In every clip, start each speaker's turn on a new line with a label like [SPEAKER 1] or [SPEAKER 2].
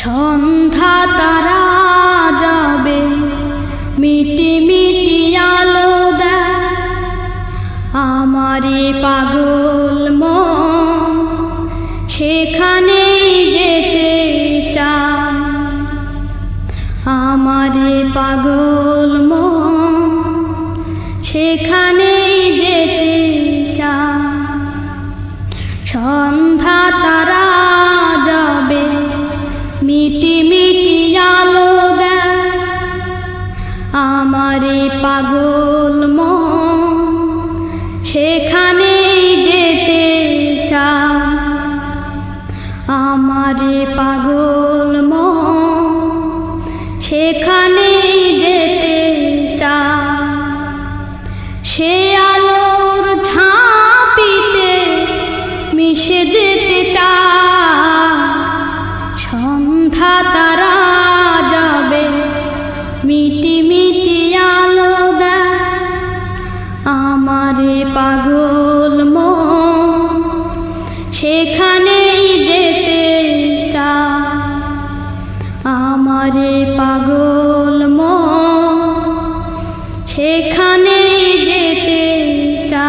[SPEAKER 1] সন্ধ্যা তারা যাবে মিটি মিটি আলো দেয়। আমারে পাগল মিটি মিটি আলো দেয়। আমারে পাগল যেখানেই যেতে চা আমারে পাগল ম সেখানেই যেতে চা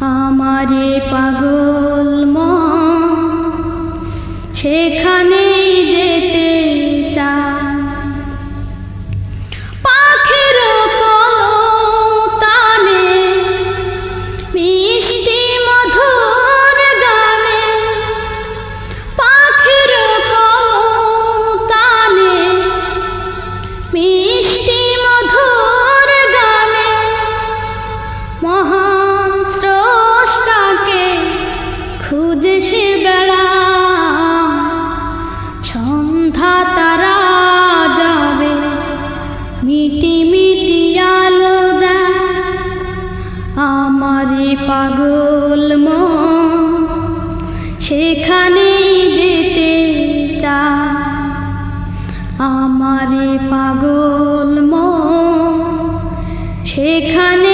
[SPEAKER 1] আমারে পাগল মা। সেখানে পাগল ম সেখানে যেতে চা আমারে পাগল ম সেখানে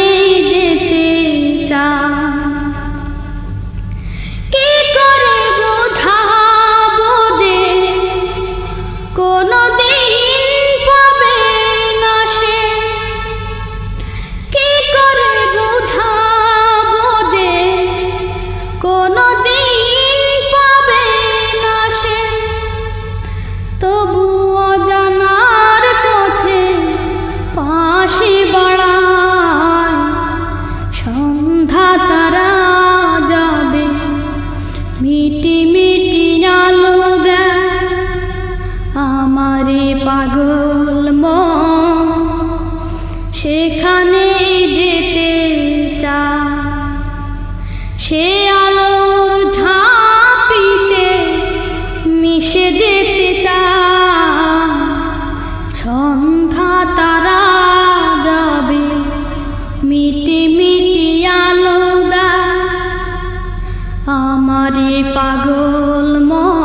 [SPEAKER 1] পাগল মন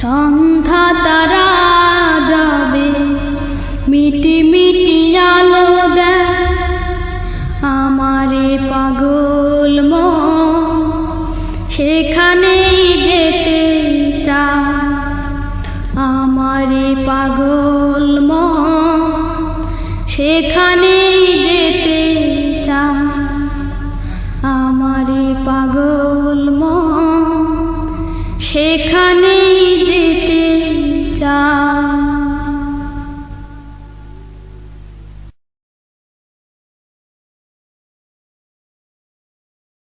[SPEAKER 1] সন্ধ্যা তারা যাবে। মিটি মিটি আলো দেয় আমারে পাগল মন। সেখানেই যেতে চায় আমারে পাগল মন। সেখানে